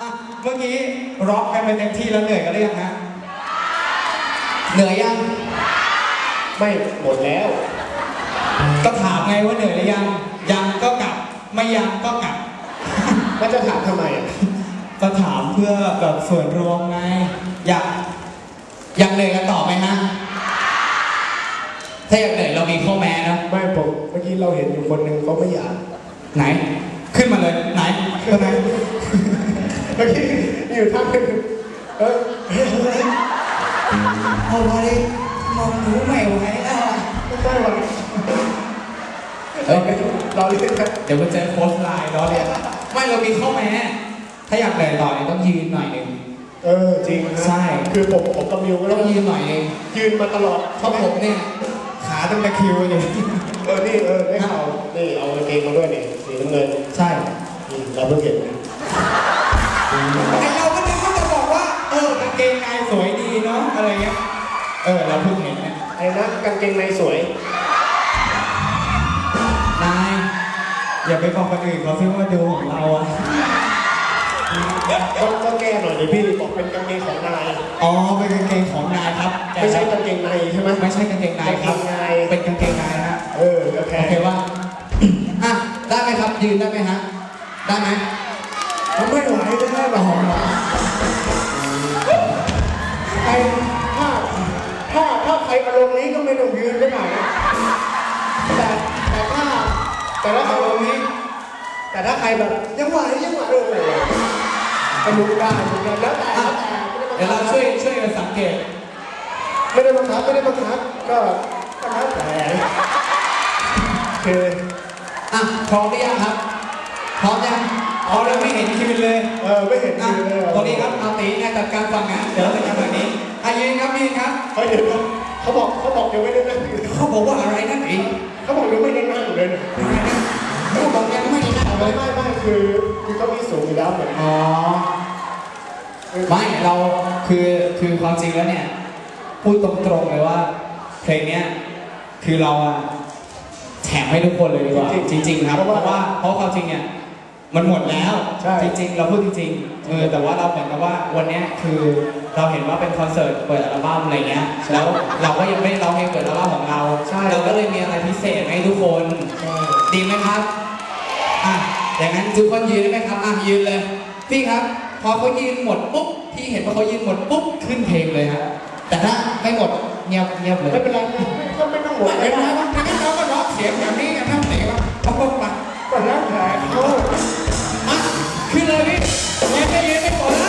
อะเมื่อกี้ร็อกกันไปเต็มที่แล้วเหนื่อยกันหรือยังฮะเหนื่อยยัง ไม่หมดแล้ว ก็ถามไงว่าเหนื่อยหรือยัง ยังก็กลับ ไม่ยังก็กลับแล้วจะถามทำไมอะก็ถามเพื่อแบบส่วนรวมไง อยากอยากเหนื่อยกันต่อไหมฮะ ถ้าอยากเหนื่อยเรามีข้อแม้นะ ไม่ผมเมื่อกี้เราเห็นอยู่คนหนึ่งเขาไม่อยากไหน ขึ้นมาเลยไหนขึ้นไหนเมื่อกี้อยู่ท่านึงเออเอาไว้มองหนูไม่ไหวแล้วไม่ได้หรอกเอ้ยเราเล่นกันเดี๋ยวมาเจอโค้ชไลน์ล้อเลียนไม่เรามีข้อแม้ถ้าอยากเหนื่อยต่อเนี่ยต้องยืนหน่อยหนึง เออจริงนะใช่ คือผมผมกับมิวก็ต้ต้อองงยืนหน่อยหนึงยืนมาตลอดเพราะผมเนี่ยขาตั้งแต่คิวอยู่เออนี่เออได้ข่าวนี่เอากางเกงมาด้วยนี่สีน้ำเงินใช่นี่เราเพิ่งเห็นนะ เออเราเพิ่งเห็นเนี่ยไอ้นะกางเกงในสวย นาย อย่าไปบอกคนอื่นเขาซิว่าดูของเราอะก็ก็แก้หน่อยดิพี่บอกเป็นกางเกงของนาย อ๋อเป็นกางเกงของนายครับแกไม่ใช่กางเกงในใช่ไหมไม่ใช่กางเกงในครับกางเกงใน เป็นกางเกงในฮะเออโอเคโอเคว่าอะได้ไหมครับยืนได้ไหมฮะได้ไหมผมไม่ไหวไม่ได้หรอกใครถ้าถ้าถ้าใครอารมณ์นี้ก็ไม่ต้องยืนก็ได้นะแต่แต่ถ้าแต่ถ้าเอาอารตรมงณ์นี้นี้ แต่ถ้าใครแบบยังไหวยังไหวโอ้โหก็ลุกได้เหมือนกันแล้วแต่อะแล้วแต่เดี๋ยวเราช่วยช่วยกันสังเกต ไม่ได้บังคับไม่ได้บังคับก็ก็แล้วแต่คืออะพร้อมหรือยังครับพร้อมยังพร้อมแล้วไม่เห็นคิวเลยเออไม่เห็นอะยืนเลยตรงนี้ครับเอาตีงานจัดการฟังงานเดี๋ยวเราจะทำแบบนี้อะยืนครับยืนครับเขาเดี๋ยวนะ เขาบอกเขาบอกยังไม่ได้นั่งอยู่เขาบอกว่าอะไรนั่นเองเขาบอกยังไม่ได้นั่งอยู่เลยนะอะไรนะเขาบอกยังไม่ได้นั่งเลไม่ยไม่ไม่คือคือเขามีสูงอยู่แล้วเหมือนอ๋อไม่เราคือคือความจริงแล้วเนี่ยพูดตรงๆเลยว่า เพลงเนี้ยคือเราอะแถมให้ทุกคนเลยดีกว่าจริงๆครับเพราะว่าเพราะความจริงเนี่ย มันหมดแล้วจริง ๆ เราพูดจริงๆเออแต่ว่าเราเหมือนกับว่าวันเนี้ยคือเราเห็นว่าเป็นคอนเสิร์ตเปิดอัลบั้มอะไรเงี้ยแล้วเราก็ยังไม่ได้ร้องเพลงเปิดอัลบั้มของเราเราก็เลยมีอะไรพิเศษให้ทุกคนใช่ดีไหมครับอะอย่างนั้นทุกคนยืนได้ไหมครับอะยืนเลยพี่ครับ พอเขายืนหมดปุ๊บพี่เห็นว่าเขายืนหมดปุ๊บขึ้นเพลงเลยฮะแต่ถ้าไม่หมดเงียบเงียบเลย ไม่เป็นไรก็ไม่ต้องหมดไม่ไม่เป็นเป็นไรไรว่างั้นเราก็ร้องเสียงแบบนี้กันทั้งเสียงว่าเอาปุ๊บมาก็แล้วแต่เขามา ขึ้นเลยพี่ยังจะยืนไม่หมด